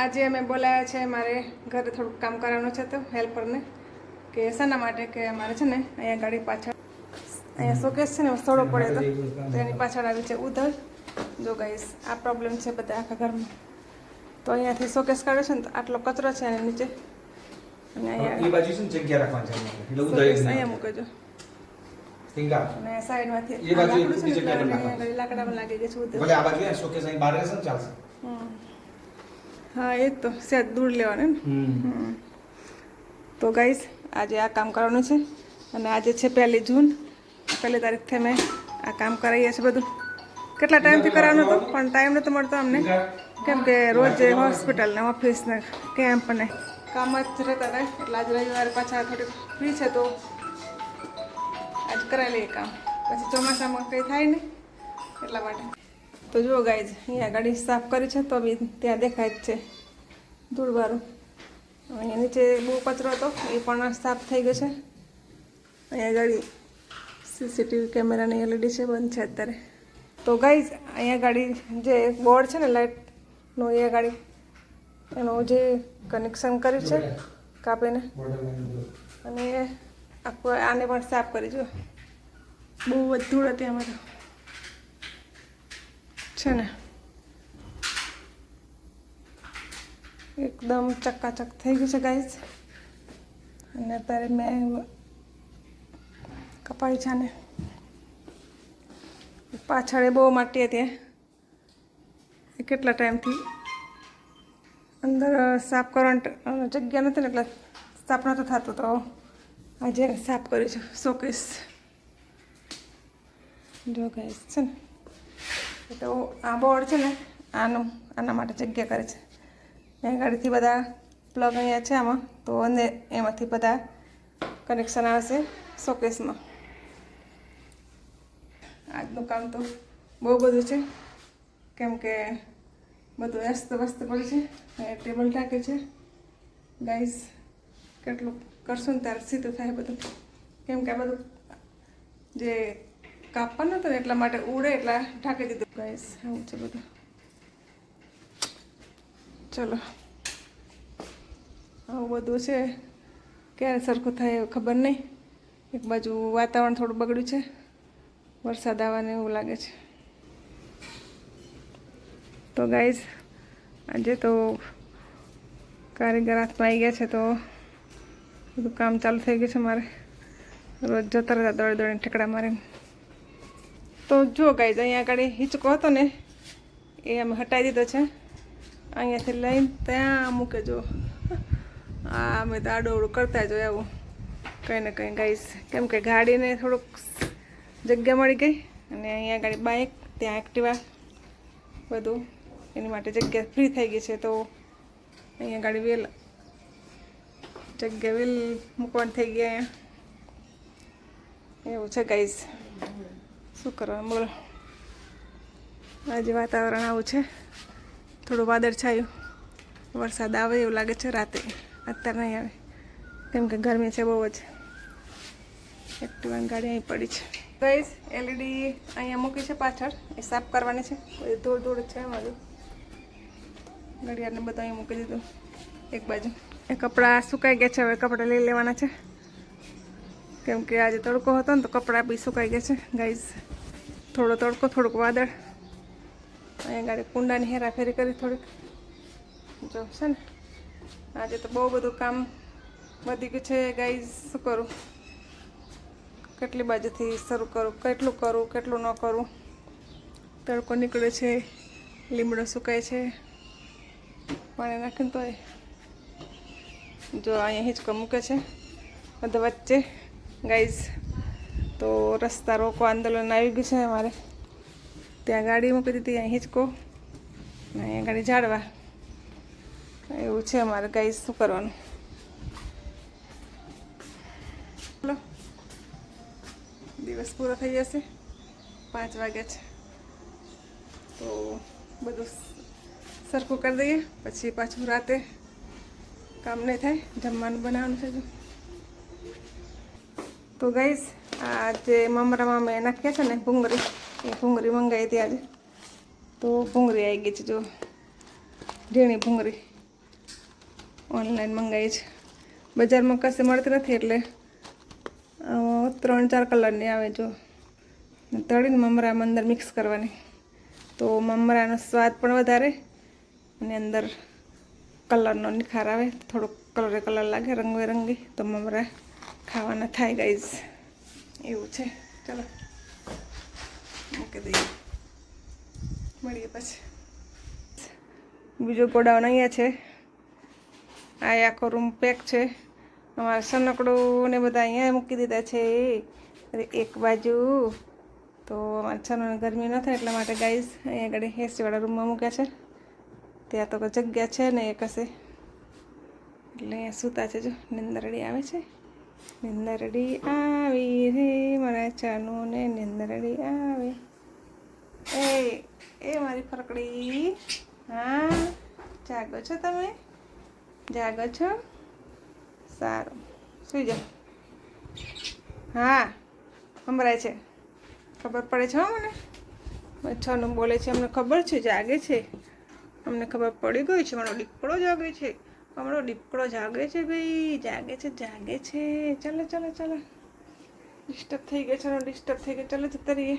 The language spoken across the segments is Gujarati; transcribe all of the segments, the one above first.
આજે અમે બોલાયા છે મારે ઘરે થોડુંક કામ કરવાનું છે તો હેલ્પરને કે શાના માટે કે અમારે છે ને અહીંયા ગાડી પાછળ અહીંયા શોકેસ છે ને થોડો પડે તો તેની પાછળ આવી છે ઉધર. જો ગાઈસ આ પ્રોબ્લેમ છે બધા આખા ઘરમાં. તો અહીંયાથી શોકેસ કાઢ્યો છે ને તો આટલો કચરો છે એની નીચે. અને અહીંયા મૂકજો અને સાઈડમાંથી લાકડામાં લાગી ગઈ છે ઉધર. હા એ જ તો. સેજ દૂર લેવાનું ને હમ. તો ગાઈસ આજે આ કામ કરવાનું છે અને આજે છે પહેલી જૂન. પહેલી તારીખથી અમે આ કામ કરાવીએ છીએ બધું. કેટલા ટાઈમથી કરવાનું હતું? પણ ટાઈમ નહોતો મળતો અમને. કેમ કે રોજ હોસ્પિટલ ને ઓફિસ ને કેમ્પ ને કામ જ રહેતા હતા. એટલે આજ રવિવારે પાછા થોડીક ફ્રી છે તો આજ કરાવી લઈએ કામ. પછી ચોમાસામાં કંઈ થાય નહીં એટલા માટે. તો જુઓ ગાય અહીંયા ગાડી સાફ કરી છે તો બી ત્યાં દેખાય જ છે. ધૂળવાળું અહીંયા નીચે બહુ કચરો હતો, એ પણ સાફ થઈ ગયો છે. અહીંયા ગાડી સીસીટીવી કેમેરાની એલઈડી છે, બંધ છે અત્યારે. તો ગાઈ અહીંયા ગાડી જે બોર્ડ છે ને લાઇટનું અહીંયા ગાડી એનું જે કનેક્શન કર્યું છે, કાપીને. અને આખું આને પણ સાફ કરી જો બહુ જ ધૂળ હતી તો છે ને? એકદમ ચકાચક થઈ ગયું છે ગાઈઝ અને અત્યારે મેં કપાઈ છે ને પાછળ એ બહુ માટી હતી એ કેટલા ટાઈમથી અંદર સાફ કરવાની જગ્યા નથી ને એટલે સાફ નહોતું થતું, તો આજે સાફ કર્યું છે શોકેસ જો ગાઈઝ છે ને? તો આ બોર્ડ છે ને, આનું, આના માટે જગ્યા કરે છે. મેં ગાડીથી બધા પ્લગ અહીંયા છે આમાં, તો અને એમાંથી બધા કનેક્શન આવશે શોકેસમાં આજનું કામ તો બહુ બધું છે. કેમ કે બધું વ્યસ્ત વ્યસ્ત પડે છે અને ટેબલ ટાંકે છે. ગાઈસ કેટલું કરશું ને ત્યારે સીધું થાય બધું. કેમ કે આ બધું જે કાપવાનું હતું ને એટલા માટે ઉડે એટલા ઢાંકી દીધું. ગાઈસ આવું છે બધું. ચલો. આવું બધું છે. ક્યારે સરખું થાય એવું ખબર નહીં. એક બાજુ વાતાવરણ થોડું બગડ્યું છે. વરસાદ આવવાને એવું લાગે છે. તો ગાઈઝ આજે તો કારીગર હાથમાં આવી ગયા છે તો બધું કામ ચાલુ થઈ ગયું છે મારે. રોજ જતા રહેતા દોડી દોડીને ઠેકડા મારીને. તો જો ગાઈ અહીંયા આગળ હિંચકો હતો ને, એ અમે હટાવી દીધો છે. અહીંયાથી લઈને ત્યાં મૂકે જો. આ અમે તો આડોવડું કરતા જ હોય આવું. કંઈ ને કંઈ ગાઈશ કેમ કે ગાડીને થોડુંક જગ્યા મળી ગઈ અને અહીંયા ગાડી બાઇક ત્યાં એક્ટિવા બધું. એની માટે જગ્યા ફ્રી થઈ ગઈ છે, તો અહીંયા ગાડી વેલ જગ્યા વેલ મૂકવાની થઈ ગઈ અહીંયા. એવું છે ગાઈઝ શું કરવાનું? બોલો. આજે વાતાવરણ આવું છે. થોડું વાદળ છાયું. વરસાદ આવે એવું લાગે છે રાતે. અત્યારે નહીં આવે. કેમ કે ગરમી છે બહુ જ. એક્ટિવાની ગાડી અહીં પડી છે. ગઈસ એલઈડી અહીંયા મૂકી છે પાછળ. એ સાફ કરવાની છે. બધી ધૂળ ધૂળ છે મારું ઘડિયાળને બધું અહીં મૂકી દીધું. એક બાજુ. એ કપડાં સુકાઈ ગયા છે. હવે કપડાં લઈ લેવાના છે. કેમ કે આજે તડકો હતો ને તો કપડાં બી સુકાઈ ગયા છે. ગાઈઝ થોડો તડકો, થોડુંક વાદળ. અહીંયા ગાડી કુંડાની હેરાફેરી કરી થોડીક. જો, છે ને? આજે તો બહુ બધું કામ વધી ગયું છે. ગાઈઝ શું કરું? કેટલી બાજુથી શરૂ કરું? કેટલું કરું? કેટલું ન કરું? તડકો નીકળે છે. લીમડો સુકાય છે. પાણી નાખીને તો જો, અહીંયા હિંચકો મૂકે છે. બધા વચ્ચે. ગાઈઝ, તો રસ્તા રોકો, આંદોલન આવી ગયું છે અમારે. ત્યાં ગાડી મૂકી દીધી અહીં હિંચકો અને અહીંયા ગાડી ઝાડવા. એવું છે અમારે, ગાઈઝ, શું કરવાનું? ચલો દિવસ પૂરો થઈ જશે, પાંચ વાગ્યા છે. તો બધું સરખું કરી દઈએ, પછી પાછું રાતે કામ નહીં થાય, જમવાનું બનાવવાનું છે તો ગઈશ આ જે મમરામાં મેં નાખ્યા છે ને, ભૂંગળી, એ ભૂંગળી મંગાવી હતી આજે. તો ભૂંગળી આવી ગઈ છે, જો. ઝીણી ભૂંગળી ઓનલાઈન મંગાવી છે. બજારમાં કશે મળતી નથી એટલે ત્રણ ચાર કલરની આવે, જો. તળીને મમરામાં અંદર મિક્સ કરવાની. તો મમરાનો સ્વાદ પણ વધારે અને અંદર કલરનો નિખાર આવે, થોડોક કલરે કલર લાગે, રંગબેરંગી, તો મમરા ખાવાના થાય ગાઈઝ એવું છે. ચલો. મૂકી દઈએ. મળીએ પછી. બીજો ગોડાઉન અહીંયા છે. આ આખો રૂમ પેક છે. અમારા સનકડું ને બધા અહીંયા મૂકી દીધા છે. એક બાજુ. તો અમારા છનોને ગરમી ન થાય એટલા માટે ગાઈઝ અહીંયા આગળ એસીવાળા રૂમમાં મૂક્યા છે. ત્યાં તો જગ્યા છે ને એક હશે. એટલે અહીંયા સૂતા છે જો. નિંદરડી આવે છે. નિંદરડી આવી રે મારા ચાનું ને નિંદરડી આવે એ એ મારી ફરકડી હા જાગો છો તમે જાગો છો સારું સુઈ જાઓ હા સંભળાય છે ખબર પડે છે મને મચ્છરનું બોલે છે અમને ખબર છે જાગે છે અમને ખબર પડી ગઈ છે મારો દીકરો જાગે છે અમારો દીપકડો જાગે છે ભાઈ, જાગે છે જાગે છે. ચાલો ચાલો ચાલો. ડિસ્ટર્બ થઈ ગયો છે ડિસ્ટર્બ થઈ ગયો. ચાલો જતા રહીએ.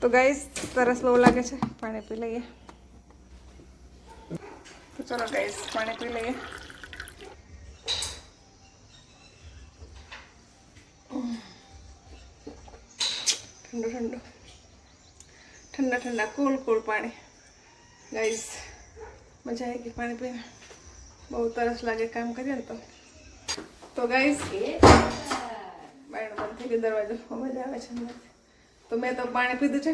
તો ગાઈસ તરસ બહુ લાગે છે. પાણી પી લઈએ. તો ચાલો ગાઈસ પાણી પી લઈએ. ઠંડુ ઠંડુ. ઠંડા ઠંડા કુલ કુલ પાણી. ગાઈસ મજા આવી ગઈ પાણી પીને. બહુ તરસ લાગે કામ કરીએ ને તો તો ગાઈસ બાયણ બંધ થઈ ગયો દરવાજો. મજા આવે છે. તો મેં તો પાણી પીધું છે.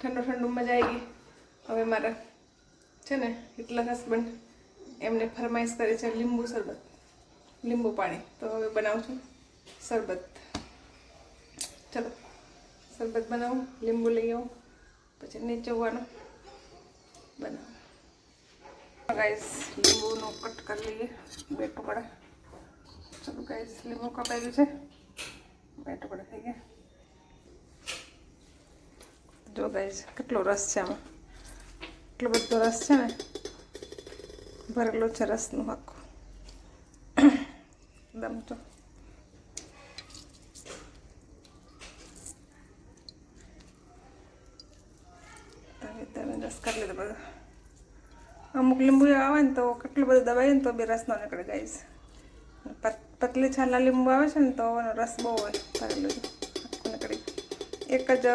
ઠંડુ ઠંડુ મજા આવી ગઈ. હવે મારા છે ને, એટલા હસબન્ડ એમને ફરમાઈશ કરી છે લીંબુ શરબત. લીંબુ પાણી. તો હવે બનાવું છું શરબત. ચલો, શરબત બનાવું, લીંબુ લઈ આવું, પછી નીચોવાનું બનાવું. ગાઈસ લીંબુનું કટ કરી લઈએ. બે ટુકડા. ચલો ગાઈસ લીંબુ ગયું છે. બે ટુકડા થઈ ગયા. જો ગાઈસ કેટલો રસ છે આમાં. એટલો બધો રસ છે ને, ભરેલો છે રસનું આખું દમ તો તમે તમે રસ કરી લીધો બધો અમુક લીંબુ આવે ને તો કેટલું બધું દબાવીએ ને તો બી રસ ન નીકળે ગાઈસ પતલી છાલા લીંબુ આવે છે ને તો એનો રસ બહુ હોય ભરેલું નીકળી એક જ,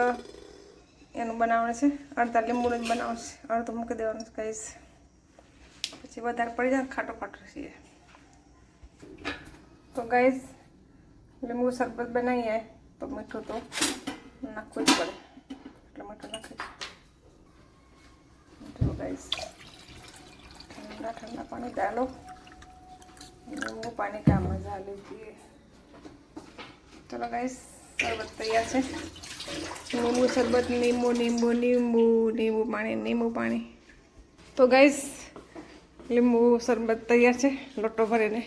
એનું બનાવવાનું છે. અડધા લીંબુનું જ બનાવશે અડધું મૂકી દેવાનું છે ગાઈસ. પછી વધારે પડી જાય ખાટો ખાટો છીએ તો ગાઈસ, લીંબુ શરબત બનાવીએ. તો મીઠું તો નાખવું જ પડે. એટલે મીઠું નાખી જો ગાઈસ ઠંડા પાણી ડાલો લીંબુ પાણી કામ મજા લીજીએ ચલો ગાઈસ શરબત તૈયાર છે. લીંબુ શરબત લીંબુ લીંબુ લીંબુ લીંબુ પાણી લીંબુ પાણી. તો ગાઈસ લીંબુ શરબત તૈયાર છે, લોટો ભરીને.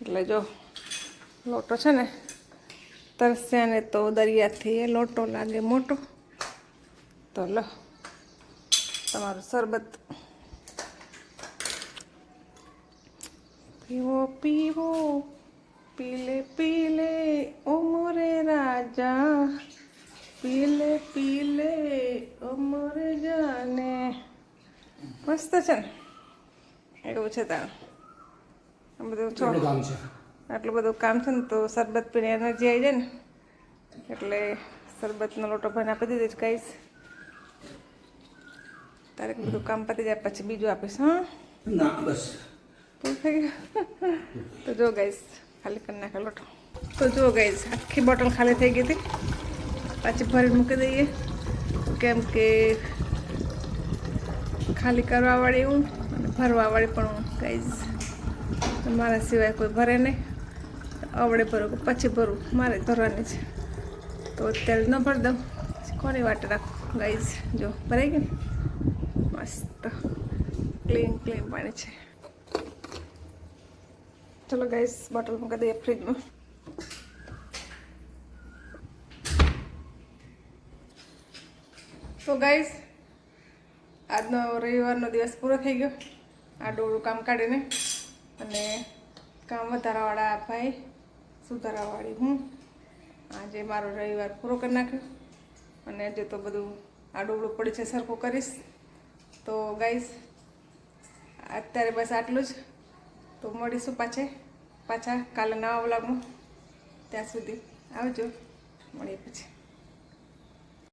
એટલે જો લોટો છે ને તરસ્યાને તો દરિયાથી એ લોટો લાગે મોટો. તો લો, તમારું શરબત પીવો પીવો. પીલે પીલે ઓ મોરે રાજા. પીલે પીલે ઓ મોરે જાને. મસ્ત છે. ને એવું છે ત્યાં. આ બધું છો? આટલું બધું કામ છે ને તો શરબત પીને એનર્જી આવી જાય ને. એટલે શરબતનો લોટો ભરીને આપી દીધો જ કહીશ તારે બધું કામ પતી જાય પછી બીજું આપીશ હા? ના બસ. પૂરું થઈ ગયું તો જો ગઈશ ખાલી કરી નાખે, લોટો. તો જો ગઈશ આખી બોટલ ખાલી થઈ ગઈ હતી. પાછી ભરી મૂકી દઈએ. કેમ કે ખાલી કરવાવાળી હું અને ભરવાવાળી પણ હું ગઈશ મારા સિવાય કોઈ ભરે નહીં. આવડે ભરું પછી ભરું. મારે ભરવાની છે. તો અત્યારે ન ભરી દઉં. કોની વાટે રાખું? ગાઈઝ જો, ભરાઈ ગઈ મસ્ત. ક્લીન ક્લીન પાણી છે. ચલો ગાઈસ બોટલ મૂકી દઈએ ફ્રીજમાં તો ગાઈસ આજનો રવિવારનો દિવસ પૂરો થઈ ગયો આ ડોળું કામ કાઢીને અને કામ વધારાવાળા ભાઈ સુધારાવાળી હું, આજે મારો રવિવાર પૂરો કરી નાખ્યો. અને આજે તો બધું આડું પડી છે સરખું કરીશ. તો ગાઈસ અત્યારે બસ આટલું જ. તો મળીશું પાછે પાછા કાલે નવા વ્લોગમાં. ત્યાં સુધી આવજો. મળીએ પછી.